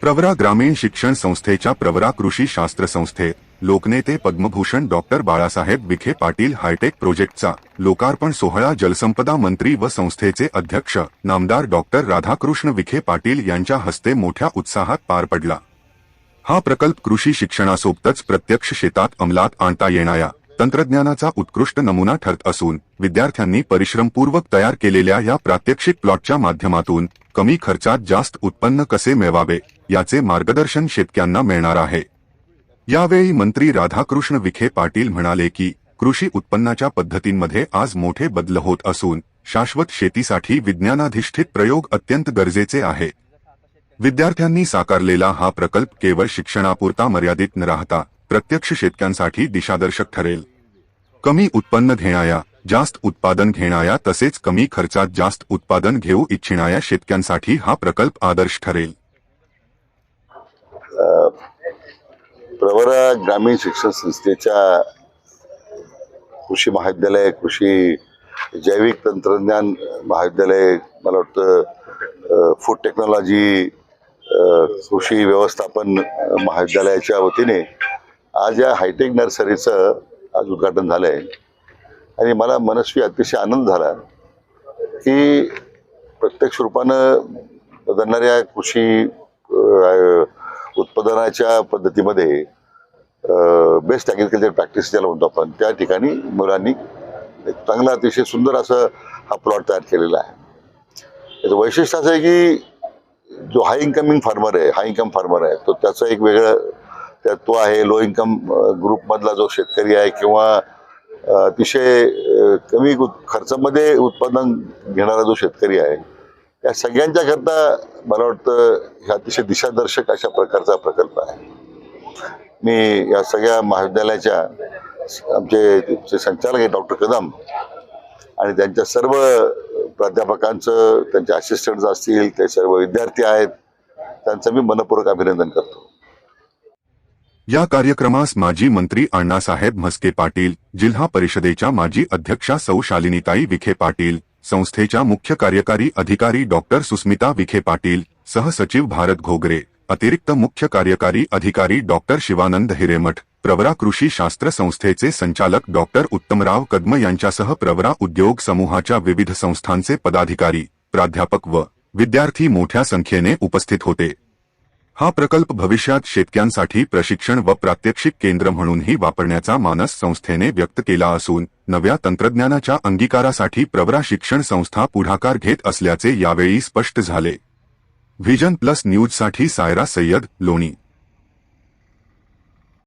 प्रवरा ग्रामीण शिक्षण संस्थेच्या प्रवरा कृषी शास्त्र संस्थेत लोकनेते पद्मभूषण डॉक्टर बाळासाहेब विखे पाटील हायटेक प्रोजेक्टचा लोकार्पण सोहळा जलसंपदा मंत्री व संस्थेचे अध्यक्ष नामदार डॉक्टर राधाकृष्ण विखे पाटील यांच्या हस्ते मोठ्या उत्साहात पार पडला. हा प्रकल्प कृषी शिक्षणासोबतच प्रत्यक्ष शेतात अंमलात आणता येणाऱ्या तंत्रज्ञानाचा उत्कृष्ट नमुना ठरत असून विद्यार्थ्यांनी परिश्रमपूर्वक तयार केलेल्या या प्रात्यक्षिक प्लॉटच्या माध्यमातून कमी खर्चात जास्त उत्पन्न कसे मिळवावे याचे मार्गदर्शन शेतकऱ्यांना मिळणार आहे. यावेळी मंत्री राधाकृष्ण विखे पाटील म्हणाले की कृषी उत्पन्नाच्या पद्धतींमध्ये आज मोठे बदल होत असून शाश्वत शेतीसाठी विज्ञानाधिष्ठित प्रयोग अत्यंत गरजेचे आहे. विद्यार्थ्यांनी साकारलेला हा प्रकल्प केवळ शिक्षणापुरता मर्यादित न राहता प्रत्यक्ष शेतकऱ्यांसाठी दिशादर्शक ठरेल. कमी उत्पन्न घेणाऱ्या जास्त उत्पादन घेणाऱ्या तसेच कमी खर्चात जास्त उत्पादन घेऊ इच्छिणाऱ्या शेतकऱ्यांसाठी हा प्रकल्प आदर्श ठरेल. प्रवरा ग्रामीण शिक्षण संस्थेच्या कृषी महाविद्यालय कृषी जैविक तंत्रज्ञान महाविद्यालय मला वाटतं फूड टेक्नॉलॉजी कृषी व्यवस्थापन महाविद्यालयाच्या वतीने आज या हायटेक नर्सरीचं आज उद्घाटन झालं आहे आणि मला मनस्वी अतिशय आनंद झाला की प्रत्यक्ष रूपानं बदलणाऱ्या कृषी उत्पादनाच्या पद्धतीमध्ये बेस्ट ॲग्रिकल्चर प्रॅक्टिस ज्याला म्हणतो आपण त्या ठिकाणी मुलांनी एक चांगला अतिशय सुंदर असं हा प्लॉट तयार केलेला आहे. याचं वैशिष्ट्य असं आहे की जो हाय इन्कमिंग फार्मर आहे हाय इन्कम फार्मर आहे तो त्याचं एक वेगळं त्या तो आहे लो इन्कम ग्रुपमधला जो शेतकरी आहे किंवा अतिशय कमी खर्चामध्ये उत्पादन घेणारा जो शेतकरी आहे या सगळ्यांच्या करता मला वाटतं हे अतिशय दिशादर्शक अशा प्रकारचा प्रकल्प आहे. मी या सगळ्या महाविद्यालयाच्या आमचे जे संचालक आहे डॉक्टर कदम आणि त्यांच्या सर्व प्राध्यापकांचं त्यांचे असिस्टंट असतील ते सर्व विद्यार्थी आहेत त्यांचं मी मनपूर्वक अभिनंदन करतो. या कार्यक्रमास माजी मंत्री अण्णासाहेब म्हस्के पाटील जिल्हा परिषदेच्या माजी अध्यक्षा सौ शालिनीताई विखे पाटील संस्थेच्या मुख्य कार्यकारी अधिकारी डॉक्टर सुस्मिता विखे पाटील सहसचिव भारत घोगरे अतिरिक्त मुख्य कार्यकारी अधिकारी डॉक्टर शिवानंद हिरेमठ प्रवरा कृषी शास्त्र संस्थेचे संचालक डॉक्टर उत्तमराव कदम यांच्यासह प्रवरा उद्योग समूहाच्या विविध संस्थांचे पदाधिकारी प्राध्यापक व विद्यार्थी मोठ्या संख्येने उपस्थित होते. हा प्रकल्प भविष्यात शेतक्यांसाठी प्रशिक्षण व प्रात्यक्षिक केंद्र म्हणूनही वापरण्याचा मानस संस्थेने व्यक्त केला असून नव्या तंत्रज्ञानाच्या अंगीकारासाठी प्रवरा शिक्षण संस्था पुढाकार घेत असल्याचे यावेळी स्पष्ट झाले. व्हिजन प्लस न्यूजसाठी सायरा सय्यद लोणी.